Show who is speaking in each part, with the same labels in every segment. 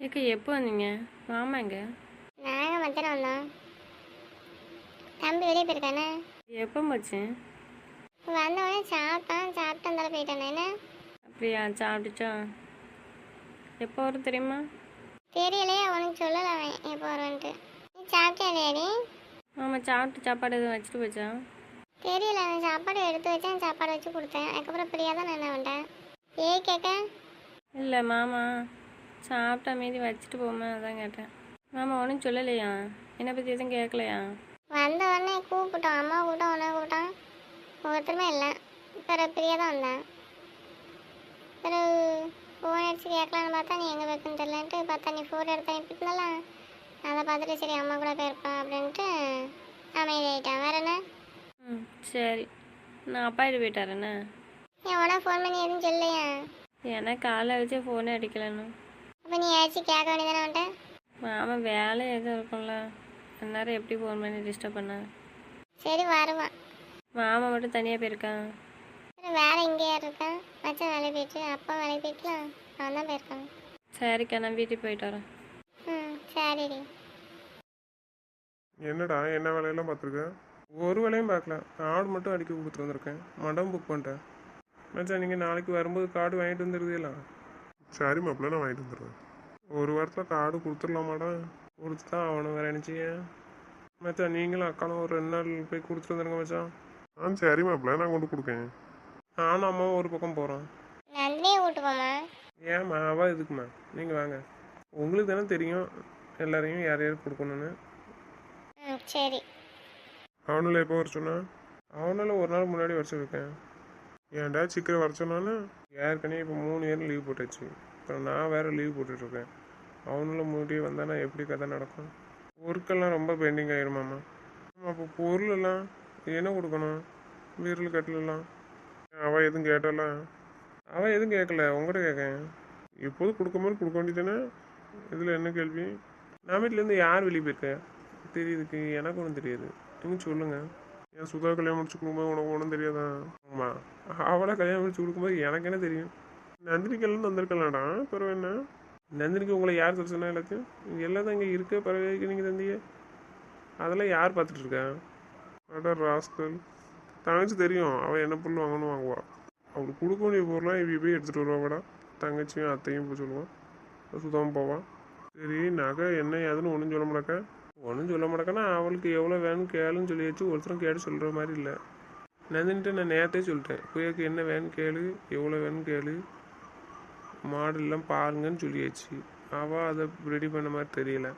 Speaker 1: ஏக்கா எப்போ வந்தீங்க? மாமா எங்க
Speaker 2: நாங்கள் மத்தியானம் வந்தோம். தம்பி வெளியே போயிருக்கானே?
Speaker 1: எப்போ போச்சு?
Speaker 2: வந்த உடனே சாப்பிட்டான் சாப்பிட்டு அந்தால போயிட்டானே என்ன?
Speaker 1: அப்படியா சாப்பிட்டுச்சா? எப்போ வரும் தெரியுமா?
Speaker 2: தெரியலையே அவனுக்கு சொல்லலை அவன் எப்போ வருவான்ட்டு. நீ சாப்பிட்டியா டேடி
Speaker 1: மாமா சாப்பிட்டு சாப்பாடு எதுவும் வச்சுட்டு போச்சா?
Speaker 2: தெரியல நான் சாப்பாடு எடுத்து வச்சேன் சாப்பாடு வச்சு கொடுத்தேன். அதுக்கப்புறம் பிரியா தான் நான் என்ன பண்ணிட்டேன்? ஏய் கேட்க
Speaker 1: இல்லை மாமா. சாப்பிட்டா மீதி வச்சுட்டு போமா அதான் கேட்டேன். மாமா ஒன்றும் சொல்லலையா? என்னை பற்றி எதுவும் கேட்கலையா?
Speaker 2: வந்த உடனே கூப்பிட்டோம். அம்மா கூப்பிட்டோம் உன்னை கூப்பிட்டோம். ஒருத்தருமே இல்லை. பிறகு பிரியா தான் வந்தேன் பிறகு ஃபோன் அடிச்சு கேட்கலான்னு பார்த்தா நீ எங்கே வைக்கணும்னு தெரியலன்ட்டு பார்த்தா நீ ஃபோன் எடுத்து அனுப்பிட்டுனால அதை பார்த்துட்டு சரி அம்மா கூட போயிருப்பான் அப்படின்ட்டு அமைதியாயிட்டான். வேற என்ன?
Speaker 1: ம் சரி. நான் அப்பாயிட்டு போயிட்டாரண்ணே
Speaker 2: என் உடனே ஃபோன் பண்ணி எதுவும் சொல்லையா
Speaker 1: எனக்கு காலைல வச்சே ஃபோனே அடிக்கலன்னு.
Speaker 2: அப்போ நீ ஏதாச்சும் கேட்க வேண்டியதானே வந்துட்ட
Speaker 1: மாமா வேலை எதுவும் இருக்கும்ல. அந்நேரம் எப்படி ஃபோன் பண்ணி டிஸ்டர்ப் பண்ண?
Speaker 2: சரி வருவான்
Speaker 1: மாமா மட்டும் தனியாக போயிருக்கான்
Speaker 2: அப்புறம் வேற இங்கே யார் இருக்கான் மச்சான் வேலைக்கு போயிட்டு அப்பா வேலைக்கு போயிட்டுலாம் அவன் தான் போயிருக்கான்.
Speaker 1: சரிக்கா நான் வீட்டுக்கு போயிட்டு வரேன்.
Speaker 2: ம் சரிடி.
Speaker 3: என்னடா என்ன வேலையெல்லாம் பார்த்துருக்க? ஒரு வேலையும் பார்க்கல. கார்டு மட்டும் அடிக்க கொடுத்துட்டு வந்திருக்கேன். மண்டபம் புக் பண்ணிட்டேன். மச்சான் நீங்கள் நாளைக்கு வரும்போது கார்டு வாங்கிட்டு வந்துடுவீங்களா? சரி மாப்பிள்ள நான் வாங்கிட்டு வந்துடுறேன். ஒரு வாரத்தில் கார்டு கொடுத்துடலாமாடா? கொடுத்து தான் ஆகணும் வேறு செய்ய மச்சான் நீங்களும் அக்காலும் ஒரு ரெண்டு நாள் போய் கொடுத்துட்டு வந்துருங்க மச்சான். ஆ சரி மாப்பிள்ள நான் கொண்டு கொடுக்கேன். நானும் அம்மாவும் ஒரு பக்கம் போகிறோம்
Speaker 2: நந்தினியை
Speaker 3: ஏம்மா அவள் எதுக்குமா நீங்கள் வாங்க. உங்களுக்கு தானே தெரியும் எல்லாரையும் யார் யார் கொடுக்கணும்னு.
Speaker 2: ம் சரி.
Speaker 3: அவனால எப்போ வர சொன்னா? அவனால ஒரு நாள் முன்னாடி வர சொல்லியிருக்கேன். ஏன்டா சீக்கிரம் வர சொன்னாலும் ஏற்கனவே இப்போ மூணு இயர் லீவ் போட்டாச்சு. இப்போ நான் வேறு லீவ் போட்டுட்ருக்கேன் அவனுள்ள முன்னாடி வந்தானா எப்படி கதை நடக்கும்? ஒர்க்கெல்லாம் ரொம்ப பெண்டிங் ஆயிருமாம்மா ஆமாம் அப்போ பொருளெல்லாம் என்ன கொடுக்கணும்? வீரல் கட்டிலெல்லாம். அவள் எதுவும் கேட்டாலாம் அவள் எதுவும் கேட்கல உங்கள்கிட்ட கேட்கேன் கொடுக்க கொடுக்கும்போது கொடுக்க வேண்டியதானே இதில் என்ன கேள்வி? நான் வீட்டிலேருந்து யார் வெளியே போயிருக்கேன் தெரியுதுக்கு எனக்கு ஒன்றும் தெரியாது. நீங்கள் சொல்லுங்கள் என் சுதா கல்யாணம் முடிச்சு கொடுக்கும்போது உனக்கு ஒன்றும் தெரியாதா? ஆமா. அவளை கல்யாணம் முடிச்சு கொடுக்கும்போது எனக்கு என்ன தெரியும்? நந்தினிக்கெல்லாம் தந்திருக்கலாம்டா. பிறகு என்ன? நந்தினிக்கு உங்களை யார் தர சொன்னா எல்லாத்தையும்? இங்கே எல்லாம் தான் இங்கே இருக்க பிறகு நீங்கள் தந்தீங்க அதெல்லாம் யார் பார்த்துட்டு இருக்கா? அடா ராஸ்கல். தங்கச்சி தெரியும். அவள் என்ன பொருள் வாங்கணும் வாங்குவா. அவளுக்கு கொடுக்க வேண்டிய பொருளாக இவ போய் எடுத்துகிட்டு வருவாங்கடா தங்கச்சியும் அத்தையும் போய் சொல்லுவான் சுத்தமாக போவான் சரி நகை என்ன ஏதுன்னு ஒன்றும் சொல்ல மாட்டேக்க? ஒன்றும் சொல்ல மாட்டேக்கன்னா அவளுக்கு எவ்வளோ வேணும் கேளுன்னு சொல்லியாச்சு. ஒருத்தரும் கேட்டு சொல்கிற மாதிரி இல்லை. நந்தினிட்ட நான் நேரத்தே சொல்லிட்டேன். புயக்கு என்ன வேணும் கேளு எவ்வளோ வேணும் கேளு. மாடெல்லாம் பாருங்கன்னு சொல்லியாச்சு. அவள் அதை ரெடி பண்ண மாதிரி தெரியல.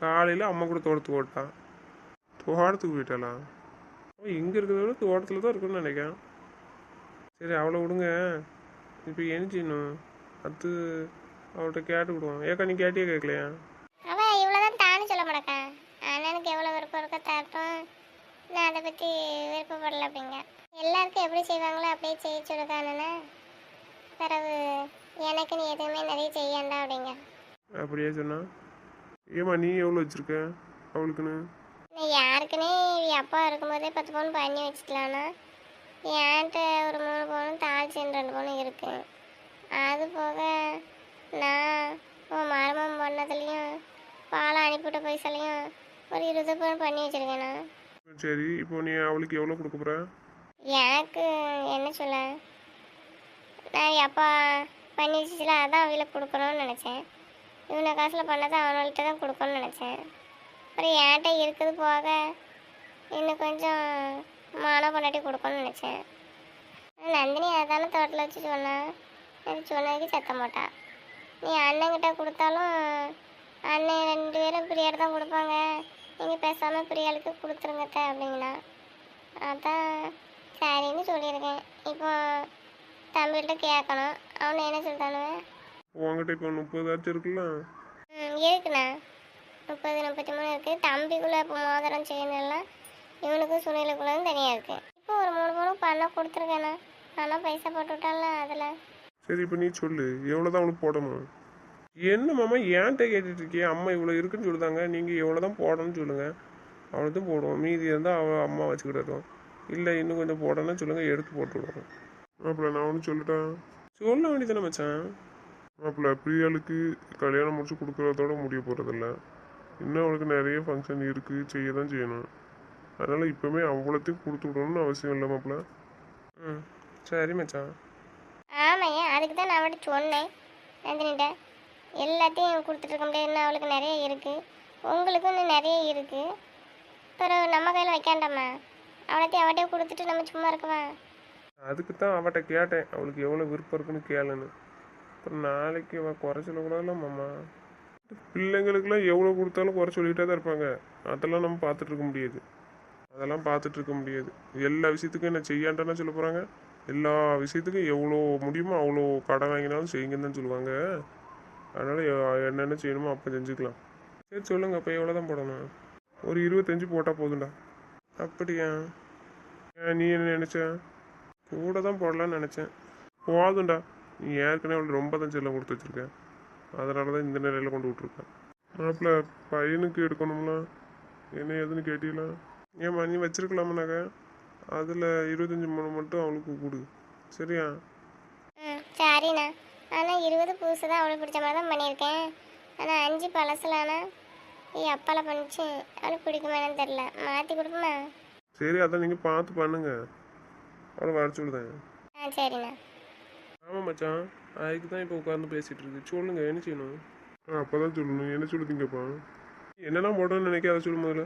Speaker 3: காலையில் அம்மா கூட தோட்டத்துக்கு ஓட்டான் தோட்டத்துக்கு போயிட்டாளா? அவன் இங்கே இருக்கிறத விட தோட்டத்தில் தான் இருக்குன்னு நினைக்கிறேன். சரி அவளை விடுங்க. இப்போ என்ன செய்யணும் அது அவள்கிட்ட கேட்டு விடுவோம். ஏக்கா நீ கேட்டியே கேட்கலையா
Speaker 2: அவ இவ்வளோதான் தானே சொல்ல மாட்டேக்கா அண்ணனுக்கு எவ்வளோ தரட்டும் நான் அதை பற்றி விருப்பப்படல அப்படிங்க எல்லாருக்கும் எப்படி செய்வாங்களோ அப்படியே செய்ய அண்ணனை பிறகு எனக்கு நீ எதுவுமே நிறைய செய்யண்டா அப்படிங்க.
Speaker 3: அப்படியே சொன்னா? ஏம்மா நீ எவ்வளோ வச்சிருக்க? அவளுக்குன்னு?
Speaker 2: நான் யாருக்குன்னே அப்பா இருக்கும்போதே பத்து பவுன் பண்ணி வச்சுக்கலான்னா என்கிட்ட ஒரு மூணு பவுனும் தாழ்ச்சின்னு ரெண்டு பவுனும் இருக்கு. அது போக நான் உன் மரமம் பண்ணதுலேயும் பாலை அனுப்பிவிட்ட பைசாலையும் ஒரு இருபது பவுன் பண்ணி வச்சிருக்கேண்ணா
Speaker 3: சரி. இப்போ நீ அவளுக்கு எவ்வளோ கொடுக்க போற?
Speaker 2: எனக்கு என்ன சொல்ல? நான் அப்பா பண்ணி வச்சுச்சுல அதான் அவளுக்கு கொடுக்கணும்னு நினச்சேன். இவனை காசில் பண்ணதை அவனுள்கிட்ட தான் கொடுக்கணும்னு நினச்சேன். அப்புறம் என்கிட்ட இருக்குது போக இன்னும் கொஞ்சம் மாலை பொண்டாட்டி கொடுக்கணும்னு நினச்சேன். நந்தினி அதான தோட்டத்தில் வச்சு சொன்னான் அது சொன்னதுக்கு சத்த மாட்டா நீ அண்ணன்கிட்ட கொடுத்தாலும் அண்ணன் ரெண்டு பேரும் பிரியாடு தான் கொடுப்பாங்க. நீங்கள் பேசாமல் பிரியாளுக்கு கொடுத்துருங்கத்த அப்படிங்கண்ணா அதான் சரின்னு சொல்லியிருக்கேன். இப்போ தம்பிகிட்ட கேட்கணும். அவனை என்ன சொல்லிட்டானுவேன்
Speaker 3: உங்ககிட்ட இப்போ முப்பதாச்சும் இருக்குல்ல?
Speaker 2: ம் இருக்குண்ணா. முப்பது முப்பத்தி மூணு இருக்குது தம்பிக்குள்ளே இப்போ மோதிரம் செயின் எல்லாம் இவனுக்கும் சுனிலுக்குள்ளதும் தனியாக இருக்குது இப்போ ஒரு மூணு பணம் பண்ண கொடுத்துருக்கேண்ணா. ஆனால் பைசா போட்டு விட்டால அதில்.
Speaker 3: சரி இப்போ நீ சொல்லு. எவ்வளோ தான் அவளுக்கு போடணும்? என்ன மாமா ஏன்ட்ட கேட்டுட்டு இருக்கியே அம்மா இவ்வளோ இருக்குன்னு சொல்லுதாங்க. நீங்கள் எவ்வளோ தான் போடணும்னு சொல்லுங்கள் அவ்வளோதான் தான் போடுவோம். மீதி இருந்தால் அவள் அம்மா வச்சுக்கிட்டோம் இல்லை இன்னும் கொஞ்சம் போடணும்னா சொல்லுங்கள் எடுத்து போட்டு விடுவோம். அப்புறம் நான் ஒன்று சொல்லிட்டேன் சொல்ல வேண்டியதானே மச்சான். அப்புறம் பிரியாளுக்கு கல்யாணம் முடிச்சு கொடுக்குறதோட முடிய போகிறதில்ல இன்னும் அவளுக்கு நிறைய ஃபங்க்ஷன் இருக்குது செய்ய தான் செய்யணும். அதனால் இப்போவுமே அவ்வளோத்தையும் கொடுத்து விடணும்னு அவசியம் இல்லை மாப்பிள்ள ம். சரி மச்சான்.
Speaker 2: ஆமாம் அதுக்கு தான் நான் சொன்னேன். நந்தினிட்ட. எல்லாத்தையும் கொடுத்துட்ருக்க முடியாது. இன்னும் அவளுக்கு நிறைய இருக்குது உங்களுக்கும் இன்னும் நிறைய இருக்குது பிறகு நம்ம கையில் வைக்காண்டாமா? அவளத்தையும் அவட்டே கொடுத்துட்டு நம்ம சும்மா இருக்கவா?
Speaker 3: அதுக்கு தான் அவட்ட கேட்டேன். அவளுக்கு எவ்வளோ விருப்பம் இருக்குன்னு கேளுன்னு. அப்புறம் நாளைக்கு அவள் குறை சொல்லக்கூடாதுல்ல மாமா? பிள்ளைங்களுக்குலாம் எவ்வளோ கொடுத்தாலும் குறை சொல்லிகிட்டே தான் இருப்பாங்க. அதெல்லாம் நம்ம பார்த்துட்டு இருக்க முடியாது. அதெல்லாம் பார்த்துட்டு இருக்க முடியாது. எல்லா விஷயத்துக்கும் என்ன செய்யாண்டனா சொல்ல போகிறாங்க எல்லா விஷயத்துக்கும் எவ்வளோ முடியுமோ அவ்வளோ கடன் வாங்கினாலும் செய்யுங்கன்னு தான் சொல்லுவாங்க. அதனால் என்னென்ன செய்யணுமோ அப்போ செஞ்சுக்கலாம். சரி சொல்லுங்கள் அப்போ எவ்வளோ தான் போடணும்? ஒரு இருபத்தஞ்சு போட்டால் போதும்டா. அப்படியா? நீ என்ன நினச்ச? கூட தான் போடலான்னு நினச்சேன். போதும்டா. நீ ஏற்கனவே அவளுக்கு ரொம்ப தான் செல்லம் கொடுத்து வச்சுருக்கேன் அதனால தான் இந்த நிலையில் கொண்டு விட்ருக்கேன் மாப்பிள்ள பையனுக்கு எடுக்கணும்ல? என்ன ஏதுன்னு கேட்டீங்களா? ஏம்மா நீ வச்சிருக்கலாமனாக்க அதில் இருபத்தஞ்சி மூணு மட்டும் அவளுக்கு கொடு. சரியா?
Speaker 2: சரிண்ணா. ஆனால் இருபது புதுசு தான் அவளுக்கு பிடிச்ச மாதிரி தான் பண்ணியிருக்கேன். ஆனால் அஞ்சு பழசுலாண்ணா ஏய் அப்பால பண்ணிச்சு. அவளுக்கு பிடிக்குமானு தெரில மாற்றி கொடுக்குமா
Speaker 3: சரி அதான் நீங்கள் பார்த்து பண்ணுங்க. அவளை வர சொல்லுதேன்
Speaker 2: ஆ சரிண்ணா.
Speaker 3: ஆமாம் மச்சான். அதுக்கு தான் இப்போ உட்காந்து பேசிகிட்டு இருக்கு. சொல்லுங்க என்ன செய்யணும்? அப்போ தான் சொல்லணும். என்ன சொல்லுதீங்கப்பா? என்னெல்லாம் போடணும்னு நினைக்க அதை சொல்லு முதல்ல.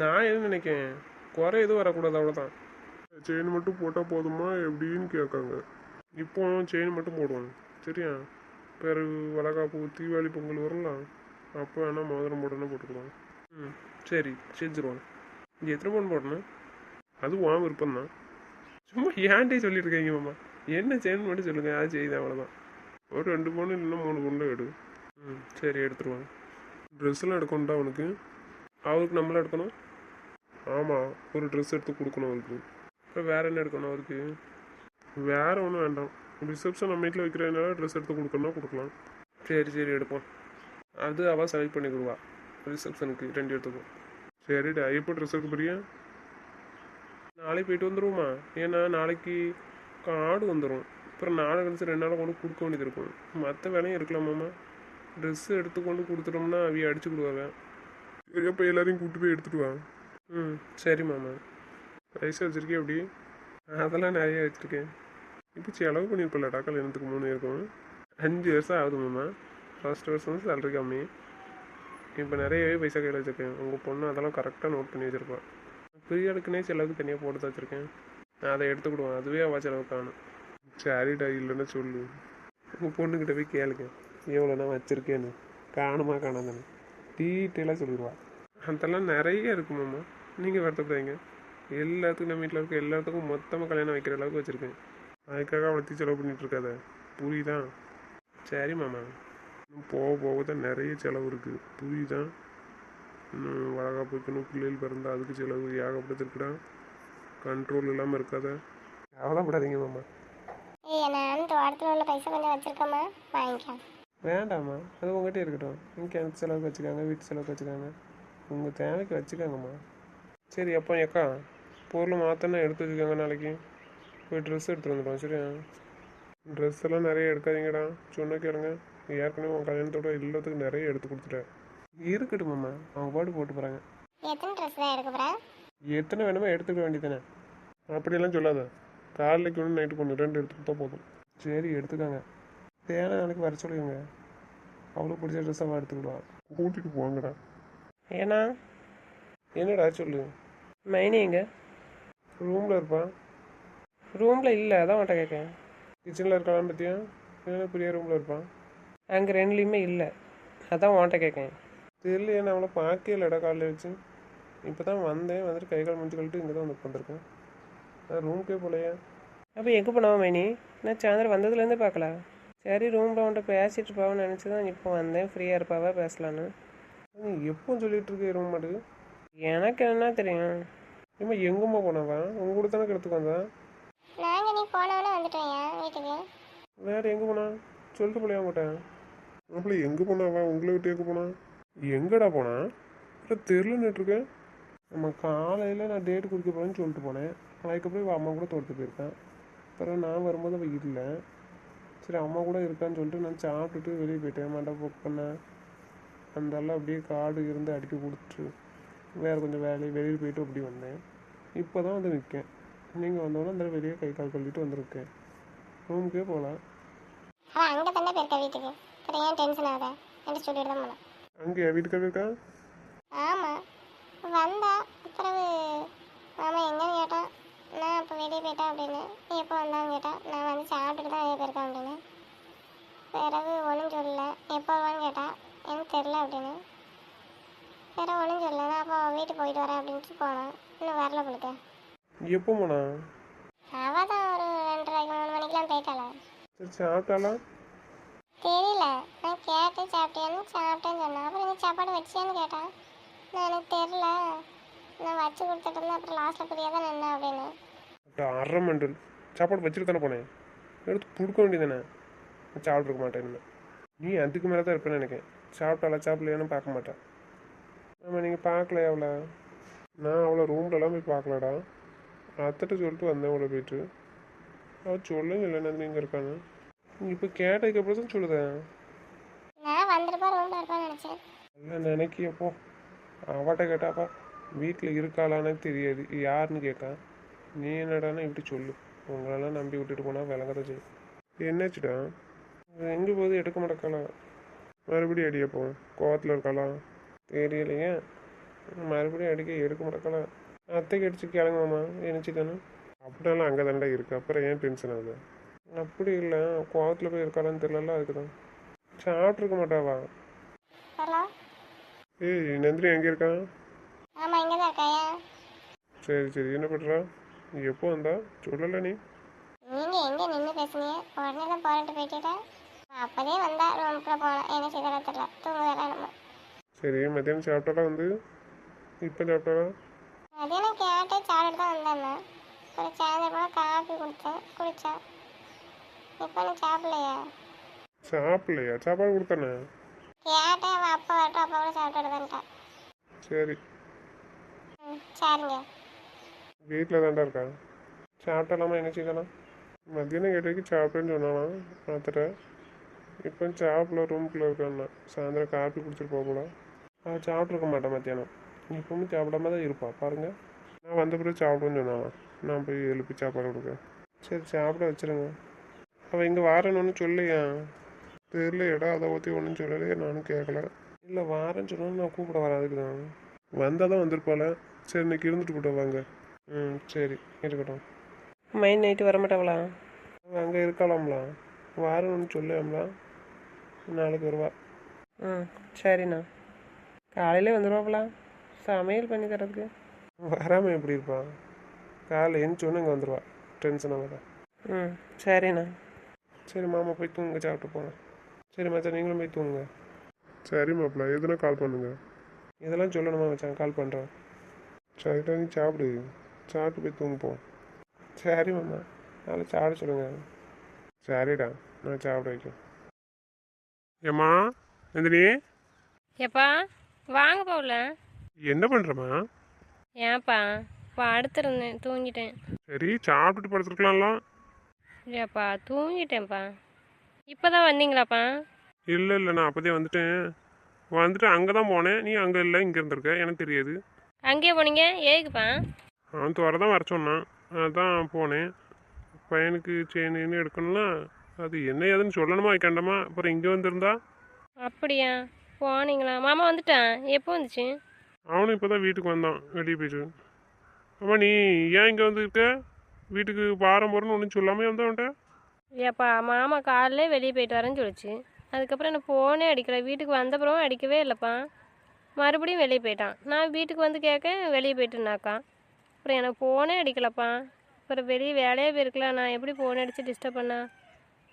Speaker 3: நான் என்ன நினைக்கேன்? குறை எதுவும் வரக்கூடாது அவ்வளோதான் செயின் மட்டும் போட்டால் போதுமா? எப்படின்னு கேட்காங்க. இப்போ செயின் மட்டும் போடுவோம். சரியா பிறகு வளகாப்பு தீபாவளி பொங்கல் வரலாம். அப்போ வேணால் மோதிரம் போடணும் போட்டுக்கலாம். ம் சரி செஞ்சுருவோம். இங்கே எத்தனை பவுன் போடணும்? அது உன் விருப்பம் தான் சும்மா ஏன்ட்டே சொல்லிட்டு மாமா? என்ன செய்யணும் மட்டும் சொல்லுங்கள் அது செய்யுது அவ்வளோதான் ஒரு ரெண்டு பவுன் இல்லைன்னா மூணு பவுன் எடு. ம் சரி எடுத்துருவாங்க ட்ரெஸ்லாம் எடுக்கணும்டா அவனுக்கு அவருக்கு நம்மளாம் எடுக்கணும்? ஆமாம் ஒரு ட்ரெஸ் எடுத்து கொடுக்கணும் அவருக்கு. இப்போ வேறு என்ன எடுக்கணும் அவருக்கு? வேறு ஒன்றும் வேண்டாம். ரிசப்ஷன் நம்ம வீட்டில் வைக்கிறதுனால ட்ரெஸ் எடுத்து கொடுக்கணும்னா கொடுக்கலாம். சரி சரி எடுப்போம். அது அவள் செலக்ட் பண்ணி கொடுவா. ரிசப்ஷனுக்கு ரெண்டு எடுத்துக்கும் சரிடா எப்போ ட்ரெஸ் எடுக்க போறியா? நாளைக்கு போயிட்டு வந்துருவோமா. ஏன்னா நாளைக்கு கார்டு வந்துடும் அப்புறம் நாளை கழிச்சு ரெண்டு நாள் கொண்டு கொடுக்க வேண்டியது இருக்கும். மற்ற வேலையும் இருக்கலாமாம்மா? ட்ரெஸ்ஸு எடுத்து கொண்டு கொடுத்துட்டோம்னா அவிய அடிச்சு கொடுவாங்க சரி அப்போ எல்லாரையும் கூப்பிட்டு போய் எடுத்துட்டு வா. ம் சரி மாமா பைசா வச்சுருக்கேன் எப்படி அதெல்லாம் நிறைய வச்சுருக்கேன். இப்போ செலவு பண்ணியிருப்பலடா கல்யாணத்துக்கு மூணு இருக்கும்? அஞ்சு வருஷம் ஆகுது மாமா. ஃபர்ஸ்ட் வருஷம் சேலரி கம்மி. இப்போ நிறையவே பைசா கையில் வச்சுருக்கேன். உங்கள் பொண்ணு அதெல்லாம் கரெக்டாக நோட் பண்ணி வச்சுருப்பா. பிரியாளுக்குனே செலவுக்கு தனியாக போட்டு தான் வச்சுருக்கேன். நான் அதை எடுத்துக்கிடுவேன் அதுவே அவள் செலவு காணும் சரிடா இல்லைன்னா சொல்லு. உங்கள் பொண்ணுக்கிட்ட போய் கேளுங்க. எவ்வளோண்ணா வச்சுருக்கேன்னு. காணுமா காணாதானே டீட்டெயிலாக சொல்லிடுவா. அதெல்லாம் நிறைய இருக்குமாம்மா நீங்கள் வருத்தப்படாதீங்க. எல்லாத்துக்கும் நம்ம வீட்டில் இருக்க எல்லாத்துக்கும் மொத்தமாக கல்யாணம் வைக்கிற அளவுக்கு வச்சுருக்கேன். அதுக்காக அவளை செலவு பண்ணிட்டு இருக்காத. புரியுதா? சரி மாமா. இன்னும் போக போக தான் நிறைய செலவு இருக்குது புரியுதா? இன்னும் வளகாப்பு வைக்கணும் பிள்ளைகள் பிறந்தா அதுக்கு செலவு ஏகப்பட்டது இருக்குடா. கண்ட்ரோல் இல்லாமல் இருக்காத. கவலைப்படாதீங்க மாமா.
Speaker 2: ஏய் நான் தோட்டத்தில் உள்ள பைசா கொஞ்சம் வச்சுருக்கேம்மா வாங்கிக்கலாம்.
Speaker 3: வேண்டாம்மா. அது உங்கள்கிட்ட இருக்கட்டும். நீங்கள் கிணத்து செலவுக்கு வச்சுக்காங்க வீட்டு செலவுக்கு வச்சுக்காங்க. உங்கள் தேவைக்கு வச்சுக்காங்கம்மா. சரி அப்போ ஏக்கா பொருள் மாற்றணும் எடுத்து வச்சுக்கோங்க நாளைக்கு. போய் ட்ரெஸ் எடுத்துகிட்டு வந்துடுவோம் சரியா? ட்ரெஸ் எல்லாம் நிறைய எடுக்காதீங்கடா. சொன்ன கேளுங்க. ஏற்கனவே உன் கல்யாணத்தோட இல்லத்துக்கு நிறைய எடுத்து கொடுத்துட்டேன். இருக்கட்டும் மாமா. அவங்க பாட்டு போட்டு போகிறாங்க
Speaker 2: எத்தனை ட்ரெஸ் தான் எடுக்க போகிறேன்
Speaker 3: எத்தனை வேணுமோ எடுத்துக்க வேண்டியதானே அப்படியெல்லாம் சொல்லாத. காலைக்கு ஒன்று நைட்டு ஒன்று ரெண்டு எடுத்துக்கிட்டா போதும். சரி எடுத்துக்கோங்க. தேவை நாளைக்கு வர சொல்லுங்க அவளுக்கு பிடிச்ச ட்ரெஸ்ஸாக அவள் எடுத்துக்கிடுவா. கூட்டிகிட்டு போங்கடா. ஏன்னா? என்னடா சொல்லு?
Speaker 1: மைனி எங்க?
Speaker 3: ரூமில் இருப்பான்
Speaker 1: ரூமில் இல்லை அதான் உன்ட்ட கேட்கேன்
Speaker 3: கிச்சனில் இருக்கலாம் பற்றியா இல்லைன்னா பெரிய ரூமில் இருப்பான்
Speaker 1: அங்கே ரெண்டுலேயுமே இல்லை. அதான் உன்ட்ட கேட்கேன்
Speaker 3: தெரியலையே நான் அவளை பார்க்கவே இல்லைடா காலையில் வச்சு. இப்போ தான் வந்தேன் வந்துட்டு கை கால் முடிச்சு கழிட்டு இங்கே தான் வந்து உட்காந்துருக்கேன். நான் ரூமுக்கே போகலையே
Speaker 1: அப்போ எங்கே போனவன் மைனி? நான் சாயந்தரம் வந்ததுலேருந்தே பார்க்கல? சரி ரூமில் உன்ட்ட பேசிட்டு இருப்பாவன்னு நினச்சி தான் இப்போ வந்தேன். ஃப்ரீயாக இருப்பாவா பேசலான்னு.
Speaker 3: நீ எப்போ இருக்க ரூம் மாட்டுக்கு?
Speaker 1: எனக்கு என்ன தெரியும்?
Speaker 3: ஏம்மா எங்கம்மா போனவன் உங்க கூட தானே கிடத்துக்கு வந்தான்
Speaker 2: போனவனே வந்துட்டேன் வீட்டுக்கு?
Speaker 3: வேற எங்கே போனா? சொல்லிட்டு போலையா மாட்டேன் அப்படி எங்கே போனாவன் உங்களை விட்டு எங்கே போனா? எங்கடா போனா? இல்லை தெரிலன்னு இருக்கேன் நம்ம காலையில் நான் டேட் குறிக்க போகிறேன்னு சொல்லிட்டு போனேன். அதுக்கப்புறம் இவன் அம்மா கூட தோட்டு போயிருக்கான். அப்புறம் நான் வரும்போது அவள் இல்லை. சரி அம்மா கூட இருக்கான்னு சொல்லிட்டு நான் சாப்பிட்டுட்டு வெளியே போயிட்டேன். மண்டபம் புக் பண்ணேன். அந்தால அப்படியே காடு இருந்து அடிக்க கொடுத்துட்டு வேறு கொஞ்சம் வேலையை வெளியில் போயிட்டு அப்படி வந்தேன். இப்போ தான் வந்து நிற்கேன் நீங்கள் வந்தோடனே அந்த வெளியே கை கால் கழுவிட்டு வந்திருக்கேன். ரூமுக்கே போகலாம்
Speaker 2: அவன் அங்கே தானே போயிருக்கா வீட்டுக்கு. அப்புறம் ஏன் டென்ஷன் ஆகுத என்று சொல்லிட்டு தான் போனான்
Speaker 3: அங்கேயா? வீட்டுக்கு இருக்கா
Speaker 2: ஆமாம் வந்தா பிறகு மாமா எங்கன்னு கேட்டான் நான் இப்போ வெளியே போயிட்டேன் அப்படின்னு. எப்போ வந்தான்னு கேட்டான் நான் வந்து சாப்பிட்டுட்டு தான் வெளியே போயிருக்கேன் அப்படின்னு. பிறகு ஒன்றும் சொல்லல. எப்போ வருவான்னு கேட்டா எனக்கு தெரில அப்படின்னு. பிறகு ஒன்றும் சொல்லல. நான் அப்போ வீட்டுக்கு போயிட்டு வரேன் அப்படின்ட்டு போனான். இன்னும் வரல உங்களுக்கு.
Speaker 3: எப்போ போனா?
Speaker 2: அவள் தான் ஒரு ரெண்டரை மூணு மணிக்கெலாம் போயிட்டாளா?
Speaker 3: சரி சாப்பிட்டாலா
Speaker 2: தெரியல. நான் கேட்டேன் சாப்பிட்டியான்னு சாப்பிட்டேன்னு சொன்னேன் அப்புறம் நீ சாப்பாடு வச்சியான்னு கேட்டான் நான் எனக்கு தெரில நான் வச்சு கொடுத்துட்டு இருந்தேன் அப்புறம் லாஸ்ட்டில் புரியாத நின்னேன் அப்படின்னு.
Speaker 3: அரை மண்டல். சாப்பாடு வச்சுட்டு தானே போனேன். எடுத்து கொடுக்க வேண்டியதானே நான் சாப்பிட்ருக்க மாட்டேன்னு நீ அதுக்கு மேலே தான் இருப்பேன்னு நினைக்கிறேன். சாப்பிட்டாளா சாப்பிடலையான்னு பார்க்க மாட்டேன். ஆமாம் நீங்கள் பார்க்கலையா அவளை? நான் அவளை ரூம்லலாம் போய் பார்க்கலடா. அத்தைட்ட சொல்லிட்டு வந்தேன் அவளை போயிட்டு. அவள் சொல்லுங்க இல்லை நீங்கள் இருக்கான்னு. நீ இப்போ கேட்டதுக்கு அப்புறம் தான் சொல்லுதேன்
Speaker 2: நான் வந்திருப்பா ரூமில் இருப்பான்னு நினச்சேன்.
Speaker 3: இல்லை நினைக்கியப்போ அவட்ட கேட்டாப்பா வீட்டில் இருக்காளானே தெரியாது. யாருன்னு கேட்கான் நீ என்னடான்னா இப்படி சொல்லு. உங்களெல்லாம் நம்பி விட்டுட்டு போனால் விளங்கதான் செய்யும் என்னாச்சுடா எங்கே போகுது? எடுக்க மாட்டேக்காளா? மறுபடியும் அடியப்போ கோவத்தில் இருக்காளா? தெரியலையே. மறுபடியும் அடிக்க எடுக்க மாட்டேக்காளா? அத்தைக்கு அடிச்சு கிளங்குமாம்மா என்னச்சு தானே அப்படினாலும் அங்கே தாண்டா இருக்கு. அப்புறம் ஏன் டென்ஷன் ஆகுது? அப்படி இல்லை. கோவத்தில் போய் இருக்காளான்னு தெரியல அதுக்கு தான் சாப்பிட்ருக்க மாட்டாவா?
Speaker 2: ஹலோ?
Speaker 3: ஏய் நந்தினி எங்கே இருக்கான்
Speaker 2: ஆமாம் இங்கே தான் இருக்காயா
Speaker 3: சரி சரி. என்ன பண்ணுறா எப்போ வந்தா? சொல்லலை நீ.
Speaker 2: நீங்கள் எங்கே நின்று பேசுனீங்க? உடனே தான் போராட்டு போயிட்டுட்டா அப்போதே வந்தா ரூமுக்குள்ளே போனேன் என்ன செய்தாலும் தெரியல. தூங்குதெல்லாம் நம்ம.
Speaker 3: சரி மத்தியானம் சாப்பிட்டாலா வந்து? இப்போ சாப்பிட்டாளா
Speaker 2: மதியானம் கேட்டேன் சாப்பிட்டு தான் வந்தேன் ஒரு சாயந்தரம் காஃபி குடித்தேன். குடித்தேன் இப்போ நான் சாப்பிடலையா?
Speaker 3: சாப்பிடலையா? சாப்பாடு கொடுத்தானே?
Speaker 2: கேட்டேன். அவள் அப்பா வரட்டும். அப்பா கூட சாப்பிட்டு வந்துட்டான்.
Speaker 3: சரி.
Speaker 2: ம் சரிங்க.
Speaker 3: வீட்டில் தாண்டா இருக்கா? சாப்பிட்டாலாமா என்ன செய்யலாம் மத்தியானம் கேட்டதுக்கு சாப்பிட்டேன்னு சொன்னாலாம் மாத்திர இப்போ சாப்பிடல. ரூமுக்குள்ளே இருக்கான்னா. சாயந்தரம் காப்பி குடிச்சிட்டு போகல அவள் சாப்பிட்ருக்க மாட்டேன் மத்தியானம். இப்பவும் சாப்பிடாம தான் இருப்பா. பாருங்க. நான் வந்த பிறகு சாப்பிடுன்னு சொன்னாலாம் நான் போய் எழுப்பி சாப்பாடு கொடுக்கேன் சரி சாப்பிட வச்சிருங்க. அவள் இங்கே வாரன்னு ஒன்றும் சொல்லையா தெரியலையடா அதை பற்றி ஒன்றும் சொல்லலையே நானும் கேட்கல இல்லை வாரேன்னு சொன்னாலும் நான் கூப்பிட வரேன் அதுக்கு தான் வந்தால் தான் வந்திருப்பாள. சரி இன்னைக்கு இருந்துட்டு போட்டு வாங்க. ம் சரி இருக்கட்டும்.
Speaker 1: மைண்ட் நைட்டு வரமாட்டாங்களா?
Speaker 3: அவள் அங்கே இருக்காளாம்ல. வாரம் ஒன்று சொல்லாம்ல நாளைக்கு வருவா.
Speaker 1: ம் சரிண்ணா. காலையிலே வந்துடுவாங்களா சமையல் பண்ணி தரதுக்கு
Speaker 3: வராமல் எப்படி இருப்பான் காலைல எழுந்தோன்னே இங்கே வந்துடுவா டென்ஷன் ஆகாத.
Speaker 1: ம் சரிண்ணா.
Speaker 3: சரி மாமா போய் தூங்க சாப்பிட்டு போங்க சரி மச்சான் நீங்களும் போய் தூங்குங்க. சரி மாப்பிள்ள எதுனா கால் பண்ணுங்க. இதெல்லாம் சொல்லணுமா மச்சான்? கால் பண்ணுறேன் சரிடா நீ சாப்பிடு. சாப்பிட்டு போய் தூங்க போ. சரி மாமா. நாளை சாப்பிட சொல்லுங்க. சரிடா நான் சாப்பிட வைக்கிறேன். ஏம்மா நந்தினி?
Speaker 1: ஏப்பா வாங்க போகல
Speaker 3: என்ன பண்ணுறம்மா
Speaker 1: ஏன்ப்பா படுத்திருந்தேன் தூங்கிட்டேன்.
Speaker 3: சரி சாப்பிட்டுட்டு படுத்துருக்கலாம்லாம்
Speaker 1: ஏப்பா தூங்கிட்டேன்ப்பா. இப்போ தான் வந்தீங்களாப்பா?
Speaker 3: இல்லை இல்லை நான் அப்போதே வந்துட்டேன். வந்துட்டு அங்கே தான் போனேன். நீ அங்கே இல்லை இங்கே இருந்திருக்க எனக்கு தெரியாது.
Speaker 1: அங்கேயே போனீங்க? ஏக்குப்பா
Speaker 3: அவன் துவர தான் வர சொன்னான். அதான் போனேன். பையனுக்கு செயின்னு எடுக்கணும்னா அது என்ன ஏதுன்னு சொல்லணுமா வைக்காண்டமா அப்புறம் இங்கே வந்திருந்தா?
Speaker 1: அப்படியா போனீங்களா? மாமா வந்துட்டான் எப்போ வந்துச்சு?
Speaker 3: அவனும் இப்போ தான் வீட்டுக்கு வந்தான் வெளியே போயிட்டு. ஆமா நீ ஏன் இங்கே வந்துருக்க வீட்டுக்கு வாரம் போகிறேன்னு ஒன்றும் சொல்லாமல் வந்தவன்ட்ட
Speaker 1: ஏப்பா மாமா காலையிலே வெளியே போயிட்டு வரேன்னு சொல்லிச்சு. அதுக்கப்புறம் எனக்கு ஃபோனே அடிக்கல. வீட்டுக்கு வந்தப்புறம் அடிக்கவே இல்லைப்பா. மறுபடியும் வெளியே போயிட்டான். நான் வீட்டுக்கு வந்து கேட்க வெளியே போயிட்டுனாக்கா அப்புறம் எனக்கு ஃபோனே அடிக்கலப்பா. அப்புறம் வெளியே வேலையே போயிருக்கலாம் நான் எப்படி ஃபோன் அடித்து டிஸ்டர்ப் பண்ணா?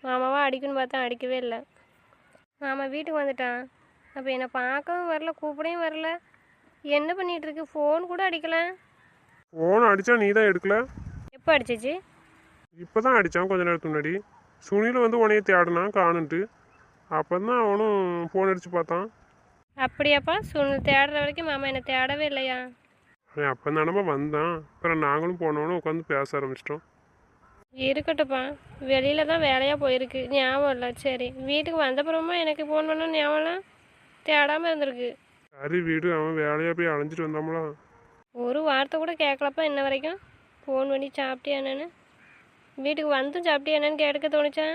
Speaker 1: மாமாவா அடிக்கணும்னு பார்த்தா அடிக்கவே இல்லை. மாமா வீட்டுக்கு வந்துட்டான். அப்போ என்னை பார்க்கவும் வரல கூப்பிடையும் வரல. என்ன பண்ணிகிட்டு இருக்கு ஃபோன் கூட அடிக்கல.
Speaker 3: ஃபோன் அடித்தா நீ தான் எடுக்கல?
Speaker 1: எப்போ அடிச்சிச்சு
Speaker 3: இப்போ தான் அடித்தான் கொஞ்ச நேரத்துக்கு முன்னாடி. சுனில் வந்து உனைய தேடினான் காணுன்ட்டு. அப்போ தான் அவனும் ஃபோன் அடித்து பார்த்தான்.
Speaker 1: அப்படியாப்பா? சுனு தேடுற வரைக்கும் மாமா என்னை தேடவே இல்லையா?
Speaker 3: அவன் அப்போ தானப்பா வந்தான். அப்புறம் நாங்களும் போனவனும் உட்காந்து பேச ஆரம்பிச்சிட்டோம்.
Speaker 1: இருக்கட்டும்ப்பா. வெளியில் தான் வேலையாக போயிருக்கு. ஞாபகம் இல்லை. சரி. வீட்டுக்கு வந்தப்புறமா எனக்கு ஃபோன் பண்ணணும் ஞாபகம் தேடாமல் இருந்திருக்கு.
Speaker 3: சரி வீடு அவன் வேலையாக போய் அலைஞ்சிட்டு வந்தாமலாம்
Speaker 1: ஒரு வார்த்தை கூட கேட்கலப்பா இன்ன வரைக்கும் ஃபோன் பண்ணி சாப்பிட்டியா என்னன்னு வீட்டுக்கு வந்தும் சாப்பிட்டியா என்னன்னு கேட்க தோணுச்சா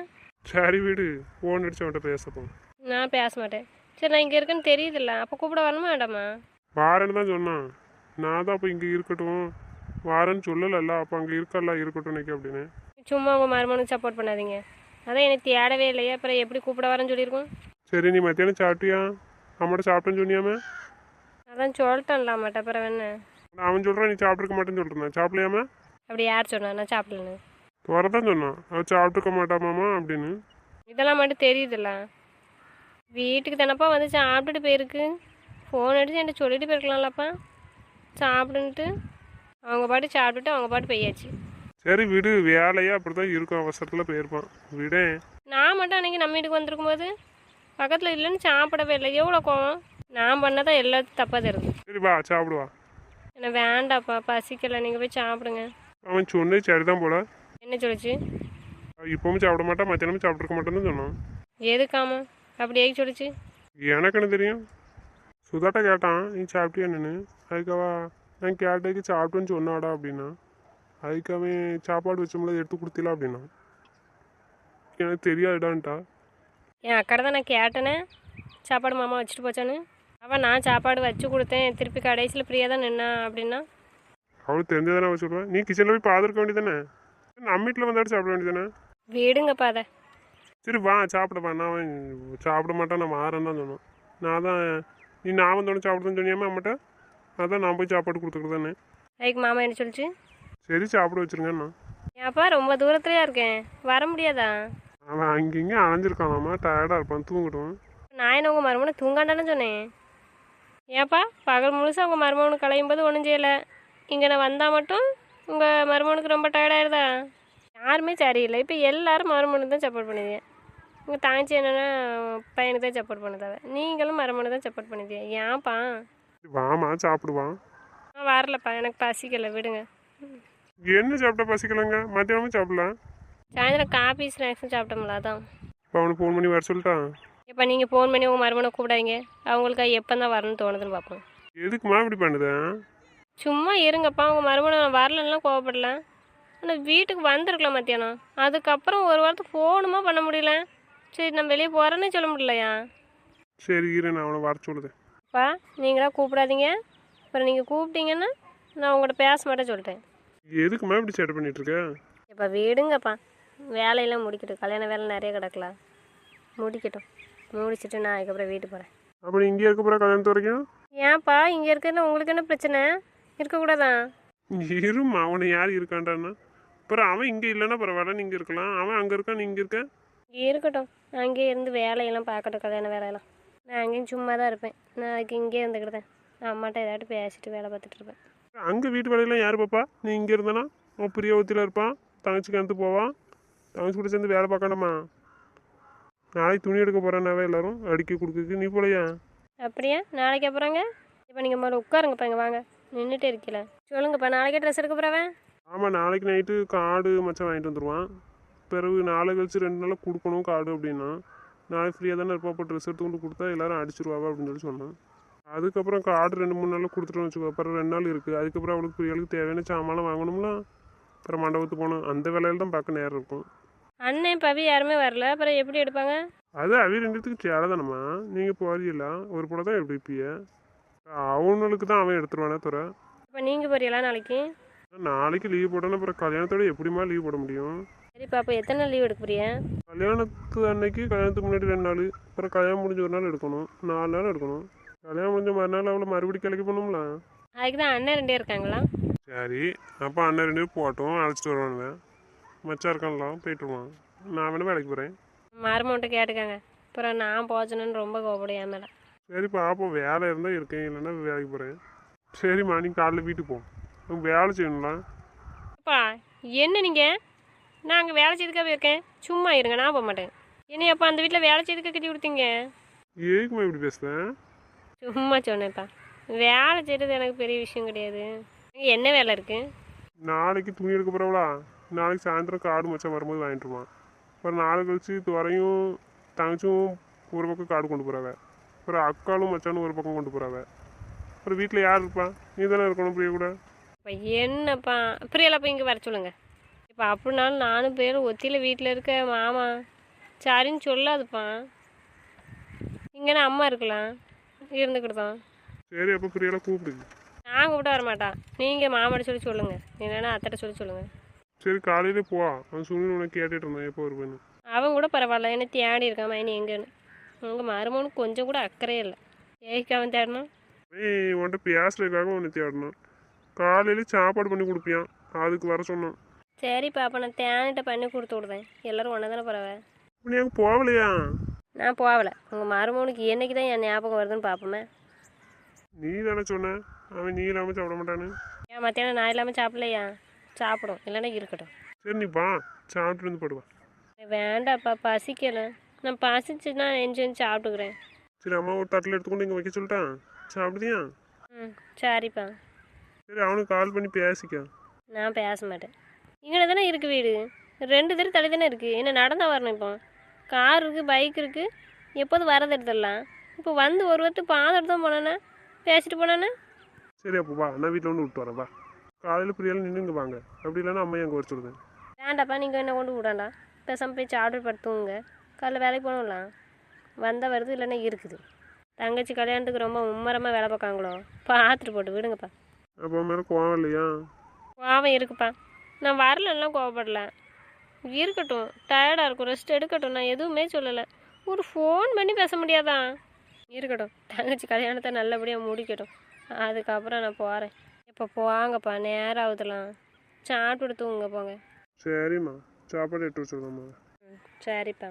Speaker 3: சரி வீடு ஃபோன் அடிச்சு அவன்கிட்ட பேசப்போம்
Speaker 1: நான் பேச மாட்டேன் சரி நான் இங்கே இருக்கேன்னு தெரியுதுல்ல அப்போ கூப்பிட வரணுமா வேண்டாமா
Speaker 3: வாரேன்னு தான் சொன்னான் நான் தான் அப்போ இங்கே இருக்கட்டும் வாரேன்னு சொல்லலைல்ல அப்போ அங்கே இருக்கல இருக்கட்டும் நினைக்க அப்படின்னு
Speaker 1: சும்மா உங்கள் மருமனுக்கு சப்போர்ட் பண்ணாதீங்க அதான் எனக்கு தேடவே இல்லையா அப்புறம் எப்படி கூப்பிட வரேன்னு சொல்லியிருக்கோம்
Speaker 3: சரி நீ மத்தியானம் சாப்பிட்டியா அம்மாட்ட சாப்பிட்டேன்னு சொன்னியாமே?
Speaker 1: அதான் சொல்லிட்டேன்ல அம்மாட்ட அப்புறம் என்ன?
Speaker 3: அவன் சொல்கிறான் நீ சாப்பிட்ருக்க மாட்டேன்னு சொல்லிட்டு சாப்பிடலையாமே?
Speaker 1: அப்படி யார் சொன்னா நான் சாப்பிடலன்னு.
Speaker 3: துவர தான் சொன்னான். அவன் சாப்பிட்ருக்க மாட்டாமாமா அப்படின்னு.
Speaker 1: இதெல்லாம் மட்டும் தெரியுதுல்ல. வீட்டுக்கு தானப்பா வந்து சாப்பிட்டுட்டு போயிருக்கு. ஃபோன் அடிச்சு என்கிட்ட சொல்லிட்டு போயிருக்கலாம்லப்பா. சாப்பிடுன்ட்டு அவங்க பாட்டு சாப்பிட்டுட்டு அவங்க பாட்டு போயாச்சு.
Speaker 3: சரி விடு வேலையா அப்படி தான் இருக்கும். அவசரத்தில் போயிருப்பான். விடேன்
Speaker 1: நான் மட்டும் அன்றைக்கி நம்ம வீட்டுக்கு வந்திருக்கும் போது பக்கத்தில் இல்லைன்னு சாப்பிடவே இல்லை. எவ்வளோ கோவம்? நான் பண்ணதான் எல்லாத்தையும் தப்பாக தெரியுது
Speaker 3: சரி வா சாப்பிடுவா.
Speaker 1: என்ன வேண்டாப்பா பசிக்கலை. நீங்கள் போய் சாப்பிடுங்க.
Speaker 3: அவன் சொன்னது சரிதான் போல.
Speaker 1: என்ன சொல்லிச்சு?
Speaker 3: இப்பவும் சாப்பிட மாட்டான் மத்தியானமும் சாப்பிட்ருக்க மாட்டேன்னு சொன்னான்.
Speaker 1: எதுக்காமா? அப்படி ஏகி சொல்லிச்சு.
Speaker 3: எனக்கு என்ன தெரியும்? சுதாட்ட கேட்டான் நீ சாப்பிட்டியா நின்று அதுக்கவா நான் கேட்டதுக்கு சாப்பிட்டேன்னு சொன்னாடா அப்படின்னா. அதுக்கு அவன் சாப்பாடு வச்சோம்ல எடுத்து கொடுத்தில அப்படின்னா. எனக்கு தெரியாதுடான்ட்டா.
Speaker 1: என் அக்கடை தான் நான் கேட்டேனே. சாப்பாடு மாமா வச்சுட்டு போச்சான்னு. அவன் நான் சாப்பாடு வச்சு கொடுத்தேன். திருப்பி கடைசியில் ஃப்ரீயாக தான் நின்னா அப்படின்னா.
Speaker 3: அவளுக்கு தெரிஞ்சதானே அவள் சொல்லுவேன் நீ கிச்சனில் போய் பார்த்துருக்க வேண்டியதானே நம்ம வீட்டில் வந்தாட்டு சாப்பிட வேண்டியதானே
Speaker 1: விடுங்கப்பா அதை
Speaker 3: சரி வா சாப்பிட வா. நான் சாப்பிட மாட்டான் நான் மாறேன்னு தான் சொன்னோம். நான் தான் நீ நான் வந்தோடனே சாப்பிடுன்னு சொன்னியாமா அம்மாட்ட? அதான் நான் போய் சாப்பாடு கொடுத்துக்கிட்டு
Speaker 1: அதுக்கு மாமா என்ன சொல்லிச்சு?
Speaker 3: சரி சாப்பிட வச்சிருங்கண்ணா
Speaker 1: ஏன்ப்பா ரொம்ப தூரத்துலையா இருக்கேன்? வர முடியாதா?
Speaker 3: அவன் அங்கங்கே அலைஞ்சிருக்கானாமா டயர்டாக இருப்பான் தூங்கிடுவான்.
Speaker 1: நான் என்ன உங்கள் மருமனை தூங்காண்டானு சொன்னேன். ஏன்ப்பா பகல் முழுசாக உங்கள் மருமகனுக்கு கலையும் போது ஒன்றும் செய்யலை. இங்கே நான் வந்தால் மட்டும் உங்கள் மருமகனுக்கு ரொம்ப டயர்டாயிருதா யாருமே சரியில்லை. இப்போ எல்லாரும் மருமனுக்கு தான் சப்போர்ட் பண்ணுதீங்க உங்கள் தாய்ச்சி என்னென்னா பையனுக்கு தான் சப்போர்ட் பண்ணுதாவ. நீங்களும் மருமனுக்கு தான் சப்போர்ட் பண்ணுதீங்க ஏன்ப்பா
Speaker 3: வாமா சாப்பிடுவான்.
Speaker 1: வரலப்பா எனக்கு பசிக்கலை. விடுங்க.
Speaker 3: என்ன சாப்பிட்டா பசிக்கலங்க? மத்தியானமும் சாப்பிடலாம்.
Speaker 1: சாயந்தரம் காஃபி ஸ்நாக்ஸும் சாப்பிட்டோம்ல அதான்.
Speaker 3: இப்போ அவனுக்கு ஃபோன் பண்ணி வர சொல்லிட்டான்.
Speaker 1: இப்போ நீங்கள் ஃபோன் பண்ணி உங்கள் மருமனை கூப்பிடாதீங்க. அவங்களுக்கு எப்போ தான் வரணும்னு தோணுதுன்னு பார்ப்போம்.
Speaker 3: எதுக்குமா இப்படி பண்ணுது?
Speaker 1: சும்மா இருங்கப்பா உங்கள் மருமனை வரலன்னா கோவப்படல ஆனால் வீட்டுக்கு வந்திருக்கலாம் மத்தியானம். அதுக்கப்புறம் ஒரு வாரத்துக்கு ஃபோனுமா பண்ண முடியல. சரி நான் வெளியே போகிறேன்னு சொல்ல முடியலையா?
Speaker 3: சரி இரு நான் அவனை வர சொல்லுதேன்
Speaker 1: அப்பா நீங்களாம் கூப்பிடாதீங்க. அப்புறம் நீங்கள் கூப்பிட்டீங்கன்னா நான் உங்கள்கிட்ட பேச மாட்டேன் சொல்லிட்டேன்.
Speaker 3: எதுக்குமா இப்படி சேட்டை பண்ணிட்டு இருக்க?
Speaker 1: இப்போ விடுங்கப்பா. வேலையெல்லாம் முடிக்கட்டும். கல்யாண வேலை நிறைய கிடக்கலாம் முடிக்கட்டும். முடிச்சிட்டு நான் அதுக்கப்புறம் வீட்டுக்கு போகிறேன்
Speaker 3: அப்போ நீ இங்கே இருக்க போகிற கல்யாணத்து வரைக்கும்?
Speaker 1: ஏன்ப்பா இங்கே இருக்கிறதுல உங்களுக்கு என்ன பிரச்சனை? இருக்கக்கூடாதா
Speaker 3: இருமா அவனை யார் இருக்கான்டான்னா. அப்புறம் அவன் இங்கே இல்லைன்னா பரவாயில்ல நீங்கள் இருக்கலாம். அவன் அங்கே இருக்கான் இங்கே இருக்க?
Speaker 1: இருக்கட்டும். அங்கேயே இருந்து வேலையெல்லாம் பார்க்கட்டும் கல்யாண வேலையெல்லாம். நான் அங்கேயும் சும்மா தான் இருப்பேன். நான் அதுக்கு இங்கேயே இருந்துக்கிட்டேன் நான் அம்மாட்ட ஏதாட்டு பேசிட்டு வேலை பார்த்துட்டு இருப்பேன்.
Speaker 3: அங்கே வீட்டு வேலையெல்லாம் யார் பாப்பா? நீ இங்கே இருந்தனா? அவன் பிரியாவத்தியில் இருப்பான் தங்கச்சி கந்து போவான் தங்கச்சி கூட சேர்ந்து வேலை பார்க்கணுமா? நாளைக்கு துணி எடுக்க போகிறேன்னாவே எல்லாரும் அடிக்க கொடுக்குறதுக்கு நீ போலையா?
Speaker 1: அப்படியா? நாளைக்கு அப்புறங்க இப்போ நீங்கள் முதல்ல உட்காருங்கப்பா இங்கே வாங்க. நின்றுட்டே இருக்கல. சொல்லுங்கப்பா நாளைக்கே ட்ரெஸ் எடுக்க போகிறவன்
Speaker 3: ஆமாம் நாளைக்கு நைட்டு காடு மச்சான் வாங்கிட்டு வந்துடுவான் பிறகு நாளை கழிச்சு ரெண்டு நாளில் கொடுக்கணும் காடு அப்படின்னா நாளைக்கு ஃப்ரீயாக தானே இருப்பா அப்போ ட்ரெஸ் எடுத்து கொண்டு கொடுத்தா எல்லாரும் அடிச்சிருவாவா அப்படின்னு சொல்லி சொன்னான். அதுக்கப்புறம் காடு ரெண்டு மூணு நாளில் கொடுத்துட்டோம்னு வச்சுக்கோ அப்புறம் ரெண்டு நாள் இருக்குது அதுக்கப்புறம் அவளுக்கு பிரியாளுக்கு தேவையான சாமான்லாம் வாங்கணும்ல? அப்புறம் மண்டபத்துக்கு போகணும். அந்த வேலையில தான் பார்க்க நேரம் இருக்கும்.
Speaker 1: அண்ணன் பவி யாருமே வரல. அப்புறம் எப்படி எடுப்பாங்க?
Speaker 3: அது அவி ரெண்டுத்துக்கு சேலை தானம்மா. நீங்கள் போறீங்களா? ஒரு புடம் தான் எப்படி இருப்பீங்க அவனுக்கு தான் அவன் எடுத்துருவானே தவிர.
Speaker 1: இப்போ நீங்கள் போறீங்களா நாளைக்கு?
Speaker 3: நாளைக்கு லீவ் போட்டோன்னா அப்புறம் கல்யாணத்தோட எப்படிம்மா லீவ் போட முடியும்?
Speaker 1: சரிப்பா அப்போ எத்தனை நாள் லீவ் எடுக்க போறிய
Speaker 3: கல்யாணத்து அன்னைக்கு கல்யாணத்துக்கு முன்னாடி ரெண்டு நாள். அப்புறம் கல்யாணம் முடிஞ்ச ஒரு நாள் எடுக்கணும். நாலு நாள் எடுக்கணும். கல்யாணம் முடிஞ்ச மறுநாள் அவளை மறுபடியும் கிளக்கி போகணும்ல?
Speaker 1: அதுக்கு தான் அண்ணன் ரெண்டே இருக்காங்களா?
Speaker 3: சரி. அப்போ அண்ணன் ரெண்டு பேரும் போட்டோம் அழைச்சிட்டு வருவானுங்க. மச்சான் இருக்கான்லாம் போயிட்டுருவான் நான் வேணா வேலைக்கு போகிறேன்
Speaker 1: மருமன்ட்ட கேட்டுக்காங்க. அப்புறம் நான் போச்சணுன்னு ரொம்ப கோபப்படும் என் மேலே
Speaker 3: சரி பாப்போம் வேலை இருந்தால் இருக்கேன் இல்லைன்னா வேலைக்கு போகிறேன் சரிம்மா நீ காலைல வீட்டுக்கு போ. உனக்கு வேலை செய்யணும்ல
Speaker 1: அப்பா என்ன நீங்கள் நான் அங்கே வேலை செய்துக்காக போயிருக்கேன். சும்மா இருங்க நான் போக மாட்டேன். என்னைய அப்பா அந்த வீட்டில் வேலை செய்துக்க கட்டி கொடுத்தீங்க?
Speaker 3: ஏக்குமா இப்படி பேசுகிறேன்
Speaker 1: சும்மா சொன்னேன்ப்பா. வேலை செய்கிறது எனக்கு பெரிய விஷயம் கிடையாது. என்ன வேலை இருக்குது
Speaker 3: நாளைக்கு துணி எடுக்க போகிறவளா நாளைக்கு சாயந்தரம் காடு மச்சான் வரும்போது வாங்கிட்டுருவான் அப்புறம் நாளை கழிச்சு துறையும் தங்கச்சும் ஒரு பக்கம் காடு கொண்டு போகிறாவ அப்புறம் அக்காலும் மச்சானும் ஒரு பக்கம் கொண்டு போகிறாவ அப்புறம் வீட்டில் யார் இருப்பா? நீ தானே இருக்கணும் பிரியா கூட.
Speaker 1: இப்போ என்னப்பா? பிரியலப்பா இங்கே வர சொல்லுங்க. இப்போ அப்படினாலும் நானும் பேர் ஒத்தியில் வீட்டில் இருக்க மாமா சரின்னு சொல்லாதுப்பா. இங்கேனா அம்மா இருக்கலாம். இருந்துக்கிட்டோம்
Speaker 3: சரி அப்போ பிரியாலாம் கூப்பிடு.
Speaker 1: நான் கூப்பிட்டு வர மாட்டான் நீங்கள் மாமாட்ட சொல்லி சொல்லுங்கள் இல்லைன்னா அத்தைட்ட சொல்லி சொல்லுங்கள்
Speaker 3: சரி காலையிலே போ. அவன் சுனில் உனக்கு கேட்டுட்டு இருந்தான். எப்போ வருவேன்னு.
Speaker 1: அவன் கூட பரவாயில்ல. என்ன தேடி இருக்கான் மைனி எங்கேன்னு. உங்கள் மருமனுக்கு கொஞ்சம் கூட அக்கறையே இல்லை. ஏய்க்கு அவன் தேடணும்
Speaker 3: ஏய் உன்கிட்ட பேசுறதுக்காக உன்னை தேடணும் காலையில சாப்பாடு பண்ணி கொடுப்பியான் அதுக்கு வர சொன்னான்.
Speaker 1: சரிப்பா அப்போ நான் தேனிட்ட பண்ணி கொடுத்து விடுதேன் எல்லோரும் ஒன்றா தானே பரவ
Speaker 3: நீ அங்கே போகலையா?
Speaker 1: நான் போகல. உங்கள் மருமனுக்கு என்னைக்கு தான் என் ஞாபகம் வருதுன்னு பார்ப்போமே
Speaker 3: நீ தானே சொன்ன. அவன் நீ இல்லாமல் சாப்பிட மாட்டானு
Speaker 1: ஏன் மத்தியானம் நான் இல்லாமல் சாப்பிடலையா? சாப்பிடும் இல்லைன்னா இருக்கட்டும்.
Speaker 3: சரி நீ வா சாப்பிட்டு வந்து போடுவா
Speaker 1: வேண்டாப்பா பசிக்கல. நான் பசிச்சுன்னா நெஞ்சு நெஞ்சு சாப்பிட்டுக்கிறேன்.
Speaker 3: சரி அம்மா ஒரு தட்டில் எடுத்துக்கொண்டு இங்கே வைக்க சொல்லிட்டான் சாப்பிடுதியா?
Speaker 1: ம் சரிப்பா.
Speaker 3: சரி அவனுக்கு கால் பண்ணி பேசிக்க.
Speaker 1: நான் பேச மாட்டேன். இங்கே தானே இருக்குது வீடு? ரெண்டு தெரு தள்ளி தானே இருக்குது என்ன நடந்தா வரணும் இப்போ? கார் இருக்குது பைக் இருக்குது எப்போதும் வரது எடுத்துடலாம்? இப்போ வந்து ஒரு வாரத்து பாதம் தான் போனானே? பேசிட்டு போனானே?
Speaker 3: சரி அப்போ வா. நான் வீட்டில் வந்து விட்டு வரேன் வா. காலையில் பிரியாலும் நின்று இங்கே வாங்க. அப்படி இல்லைன்னா அம்மா அங்கே சொல்லுவேன்
Speaker 1: வேண்டாப்பா நீங்கள் என்ன கொண்டு விடாண்டா பேசாமல் போய் சாப்பிட்டு படுத்துங்க காலைல வேலைக்கு போகணும்லாம் வந்தால் வருது இல்லைன்னா இருக்குது. தங்கச்சி கல்யாணத்துக்கு ரொம்ப மும்மரமாக வேலை பார்க்காங்களோ? பார்த்துட்டு போட்டு விடுங்கப்பா.
Speaker 3: அப்போ மேலே கோவம் இல்லையா?
Speaker 1: கோவம் இருக்குப்பா. நான் வரலன்னா கோவப்படல. இருக்கட்டும் டயர்டாக இருக்கும் ரெஸ்ட் எடுக்கட்டும் நான் எதுவுமே சொல்லலை. ஒரு ஃபோன் பண்ணி பேச முடியாதா? இருக்கட்டும் தங்கச்சி கல்யாணத்தை நல்லபடியாக முடிக்கட்டும். அதுக்கப்புறம் நான் போகிறேன் இப்போ போவாங்கப்பா நேரம் ஆகுதுலாம் சாப்பிட்டு தூங்க போங்க.
Speaker 3: சரிம்மா. சாப்பாடு எடுத்து வச்சுருந்தோம்மா
Speaker 1: ம் சரிப்பா.